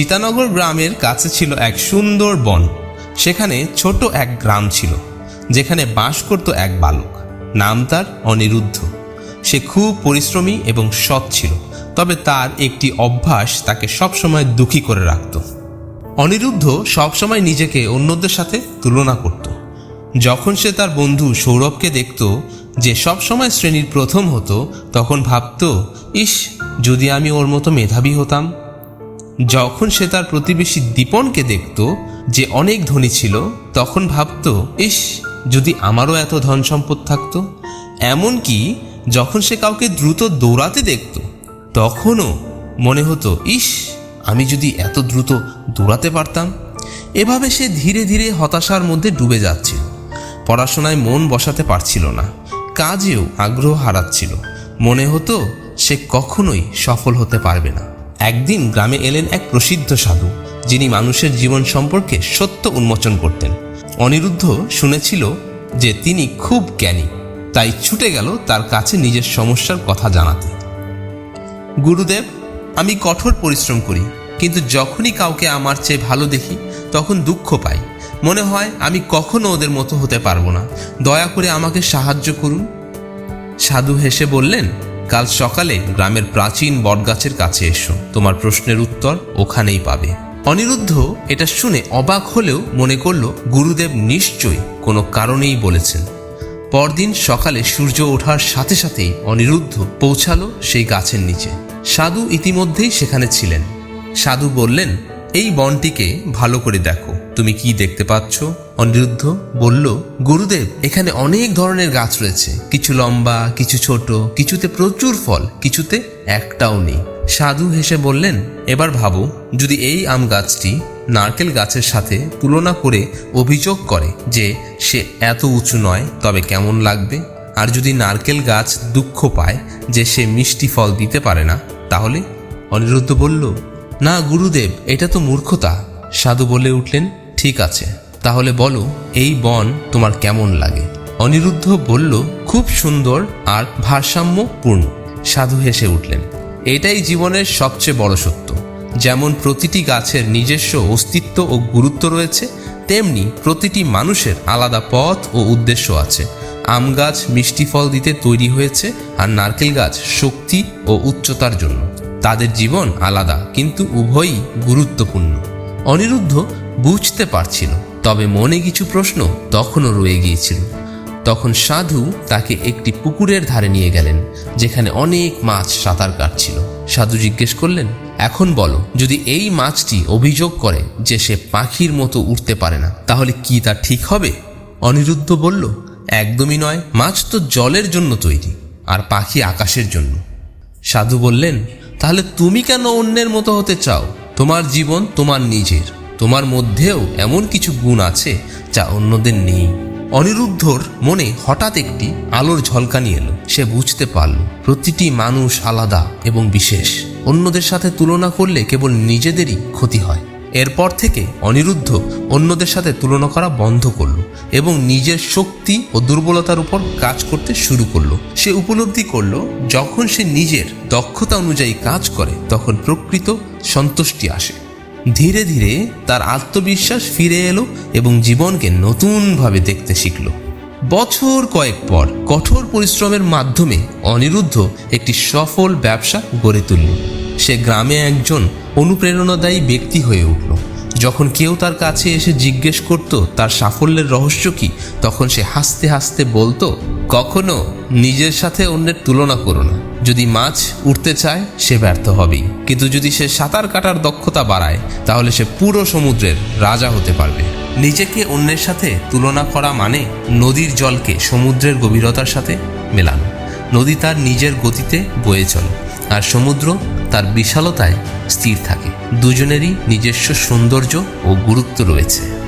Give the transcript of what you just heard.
সীতানগর গ্রামের কাছে ছিল এক সুন্দর বন। সেখানে ছোট এক গ্রাম ছিল, যেখানে বাস করত এক বালক। নাম তার অনিরুদ্ধ। সে খুব পরিশ্রমী এবং সৎ ছিল, তবে তার একটি অভ্যাস তাকে সবসময় দুঃখী করে রাখত। অনিরুদ্ধ সবসময় নিজেকে অন্যদের সাথে তুলনা করত। যখন সে তার বন্ধু সৌরভকে দেখত যে সবসময় শ্রেণির প্রথম হতো, তখন ভাবত, ইস, যদি আমি ওর মতো মেধাবী হতাম যখন সে তার প্রতিবেশী দীপনকে দেখত যে অনেক ধনী ছিল, তখন ভাবত, ইস, যদি আমারও এত ধন সম্পদ থাকতো? এমনকি যখন সে কাউকে দ্রুত দৌড়াতে দেখত, তখনও মনে হতো, ইস, আমি যদি এত দ্রুত দৌড়াতে পারতাম? এভাবে সে ধীরে ধীরে হতাশার মধ্যে ডুবে যাচ্ছিল পড়াশোনায় মন বসাতে পারছিল না, কাজেও আগ্রহ হারাচ্ছিল। মনে হতো সে কখনোই সফল হতে পারবে না। একদিন গ্রামে এলেন এক প্রসিদ্ধ সাধু, যিনি মানুষের জীবন সম্পর্কে সত্য উন্মোচন করতেন। অনিরুদ্ধ শুনেছিল যে তিনি খুব জ্ঞানী, তাই ছুটে গেল তার কাছে নিজের সমস্যার কথা জানাতে। গুরুদেব, আমি কঠোর পরিশ্রম করি, কিন্তু যখনই কাউকে আমার চেয়ে ভালো দেখি, তখন দুঃখ পাই। মনে হয় আমি কখনো ওদের মতো হতে পারব না। দয়া করে আমাকে সাহায্য করুন। সাধু হেসে বললেন কাল সকালে গ্রামের প্রাচীন বটগাছের কাছে এসো। তোমার প্রশ্নের উত্তর ওখানেই পাবে। অনিরুদ্ধ এটা শুনে অবাক হলেও মনে করল, গুরুদেব নিশ্চয়ই কোনো কারণেই বলেছেন। পরদিন সকালে সূর্য ওঠার সাথে সাথেই অনিরুদ্ধ পৌঁছালো সেই গাছের নিচে। সাধু ইতিমধ্যেই সেখানে ছিলেন। সাধু বললেন এই বনটিকে ভালো করে দেখো। তুমি কি দেখতে পাচ্ছ? অনিরুদ্ধ বলল, গুরুদেব, এখানে অনেক ধরনের গাছ রয়েছে। কিছু লম্বা, কিছু ছোট, কিছুতে প্রচুর ফল, কিছুতে একটাও নেই। সাধু হেসে বললেন, এবার ভাবো, যদি এই আম গাছটি নারকেল গাছের সাথে তুলনা করে অভিযোগ করে যে সে এত উঁচু নয়, তবে কেমন লাগবে? আর যদি নারকেল গাছ দুঃখ পায় যে সে মিষ্টি ফল দিতে পারে না, তাহলে? অনিরুদ্ধ বলল না, গুরুদেব, এটা তো মূর্খতা। সাধু বলে উঠলেন, ঠিক আছে। তাহলে বলো, এই বন তোমার কেমন লাগে? অনিরুদ্ধ বলল, খুব সুন্দর আর ভারসাম্যপূর্ণ। সাধু হেসে উঠলেন, এটাই জীবনের সবচেয়ে বড় সত্য। যেমন প্রতিটি গাছের নিজস্ব অস্তিত্ব ও গুরুত্ব রয়েছে, তেমনি প্রতিটি মানুষের আলাদা পথ ও উদ্দেশ্য আছে। আম গাছ মিষ্টি ফল দিতে তৈরি হয়েছে আর নারকেল গাছ শক্তি ও উচ্চতার জন্য। তাদের জীবন আলাদা, কিন্তু উভয়ই গুরুত্বপূর্ণ। অনিরুদ্ধ বুঝতে পারছিল, তবে মনে কিছু প্রশ্ন তখনও রয়ে গিয়েছিল। তখন সাধু তাকে একটি পুকুরের ধারে নিয়ে গেলেন, যেখানে অনেক মাছ সাঁতার কাটছিল। সাধু জিজ্ঞেস করলেন, এখন বলো, যদি এই মাছটি অভিযোগ করে যে সে পাখির মতো উঠতে পারে না, তাহলে কি তা ঠিক হবে? অনিরুদ্ধ বলল, একদমই নয়, মাছ তো জলের জন্য তৈরি, আর পাখি আকাশের জন্য। সাধু বললেন তাহলে তুমি কেন অন্যের মতো হতে চাও? তোমার জীবন তোমার নিজের। তোমার মধ্যেও এমন কিছু গুণ আছে যা অন্যদের নেই। অনিরুদ্ধর মনে হঠাৎ একটি আলোর ঝলকানি এলো। সে বুঝতে পারল, প্রতিটি মানুষ আলাদা এবং বিশেষ। অন্যদের সাথে তুলনা করলে কেবল নিজেদেরই ক্ষতি হয়। এরপর থেকে অনিরুদ্ধ অন্যদের সাথে তুলনা করা বন্ধ করল। এবং নিজের শক্তি ও দুর্বলতার উপর কাজ করতে শুরু করল। সে উপলব্ধি করল, যখন সে নিজের দক্ষতা অনুযায়ী কাজ করে, তখন প্রকৃত সন্তুষ্টি আসে। ধীরে ধীরে তার আত্মবিশ্বাস ফিরে এলো এবং জীবনকে নতুনভাবে দেখতে শিখল। বছর কয়েক পর কঠোর পরিশ্রমের মাধ্যমে অনিরুদ্ধ একটি সফল ব্যবসা গড়ে তুলল। সে গ্রামে একজন অনুপ্রেরণাদায়ী ব্যক্তি হয়ে উঠল। যখন কেউ তার কাছে এসে জিজ্ঞেস করত, তার সাফল্যের রহস্য কি, তখন সে হাসতে হাসতে বলতো, কখনো নিজের সাথে অন্যের তুলনা করো না। যদি মাছ উঠতে চায়, সে ব্যর্থ হবেই। কিন্তু যদি সে সাঁতার কাটার দক্ষতা বাড়ায়, তাহলে সে পুরো সমুদ্রের রাজা হতে পারবে। নিজেকে অন্যের সাথে তুলনা করা মানে নদীর জলকে সমুদ্রের গভীরতার সাথে মেলানো। নদী তার নিজের গতিতে বয়ে চলে, আর সমুদ্র তার বিশালতায় স্থির থাকে। দুজনেরই নিজস্ব সৌন্দর্য ও গুরুত্ব রয়েছে।